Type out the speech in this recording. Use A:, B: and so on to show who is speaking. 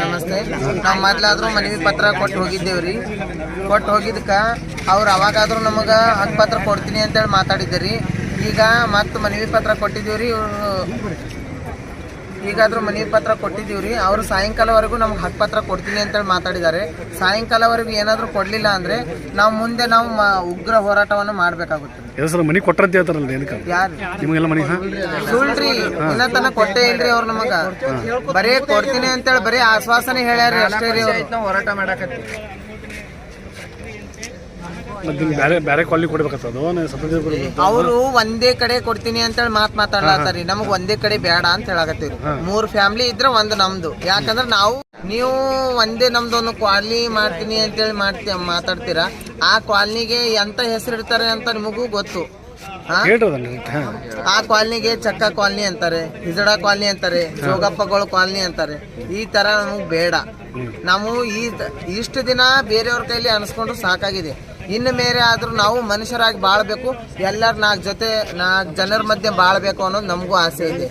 A: ನಮಸ್ತೆ. ನಾವು ಮೊದ್ಲಾದ್ರೂ ಮನವಿ ಪತ್ರ ಕೊಟ್ಟು ಹೋಗಿದ್ದೇವ್ರಿ. ಕೊಟ್ಟು ಹೋಗಿದ್ದಕ್ಕೆ ಅವ್ರು ಅವಾಗಾದ್ರೂ ನಮಗೆ ಹಕ್ಕು ಪತ್ರ ಕೊಡ್ತೀನಿ ಅಂತೇಳಿ ಮಾತಾಡಿದ್ದೀರಿ. ಈಗ ಮತ್ತೆ ಮನವಿ ಪತ್ರ ಕೊಟ್ಟಿದ್ದೀವ್ರಿ ಇವರು. ಈಗಾದ್ರೂ ಮನೆ ಪತ್ರ ಕೊಟ್ಟಿದ್ದೀವಿ ರೀ ಅವರು ಸಾಯಂಕಾಲವರೆಗೂ ನಮ್ಗೆ ಹಕ್ಕು ಪತ್ರ ಕೊಡ್ತೀನಿ ಅಂತೇಳಿ ಮಾತಾಡಿದ್ದಾರೆ. ಸಾಯಂಕಾಲವರೆಗೂ ಏನಾದರೂ ಕೊಡಲಿಲ್ಲ ಅಂದರೆ ನಾವು ಮುಂದೆ ನಾವು ಮ- ಉಗ್ರ ಹೋರಾಟವನ್ನು ಮಾಡಬೇಕಾಗುತ್ತೆ.
B: ಮನೆ ಹೇಳ್ತಾರಲ್ಲ ಏನಕ್ಕೆ?
A: ಯಾರು?
B: ನಿಮಗೆಲ್ಲ ಮನೆ ಹಾಂ?
A: ಸುಳ್ರಿ ಇನ್ನ ತನ ಕೊಟ್ಟೇ ಇಲ್ರಿ ಅವ್ರು ನಮಗೆ. ಬರೀ ಕೊಡ್ತೀನಿ ಅಂತೇಳಿ ಬರೀ ಆಶ್ವಾಸನೆ ಹೇಳ್ಯಾರ ಅಷ್ಟೇ ರೀ
C: ಹೋರಾಟ ಮಾಡಕತ್ತಿ.
B: ಮತ್ತೆ ಬೇರೆ ಬೇರೆ
A: ಅವರು ಒಂದೇ ಕಡೆ ಕೊಡ್ತೀನಿ ಅಂತೇಳಿ ಮಾತ್ ಮಾತಾಡ್ಲಾತಾರಿ ನಮಗ್ ಒಂದೇ ಕಡೆ ಬೇಡ ಅಂತ ಹೇಳಾಕತ್ತೀವಿ. ಮೂರ್ ಫ್ಯಾಮಿಲಿ ಇದ್ರೆ ಒಂದ್ ನಮ್ದು. ಯಾಕಂದ್ರೆ ನಾವು ನೀವು ಒಂದೇ ನಮ್ದು ಒಂದು ಕ್ವಾಲ್ನಿ ಮಾಡ್ತೀನಿ ಅಂತೇಳಿ ಮಾಡ್ತಿ ಮಾತಾಡ್ತೀರಾ? ಆ ಕ್ವಾಲ್ನಿಗೆ ಎಂತ ಹೆಸರು ಇಡ್ತಾರೆ ಅಂತ ನಿಮಗೂ ಗೊತ್ತು. ಆ ಕಾಲನಿಗೆ ಚಕ್ಕ ಕಾಲನಿ ಅಂತಾರೆ ಹಿಜಡಾ ಕಾಲನಿ ಅಂತಾರೆ ಜೋಗಪ್ಪಗಳ ಕಾಲನಿ ಅಂತಾರೆ. ಈ ತರ ನಮಗ್ ಬೇಡ. ನಾವು ಈ ಇಷ್ಟು ದಿನ ಬೇರೆಯವ್ರ ಕೈಲಿ ಅನ್ಸ್ಕೊಂಡು ಸಾಕಾಗಿದೆ. ಇನ್ನು ಮೇರೆ ಆದರೂ ನಾವು ಮನುಷ್ಯರಾಗಿ ಬಾಳಬೇಕು. ಎಲ್ಲರ ನಾಲ್ಕು ಜೊತೆ ನಾಲ್ಕು ಜನರ ಮಧ್ಯೆ ಬಾಳಬೇಕು ಅನ್ನೋದು ನಮಗೂ ಆಸೆ ಇದೆ.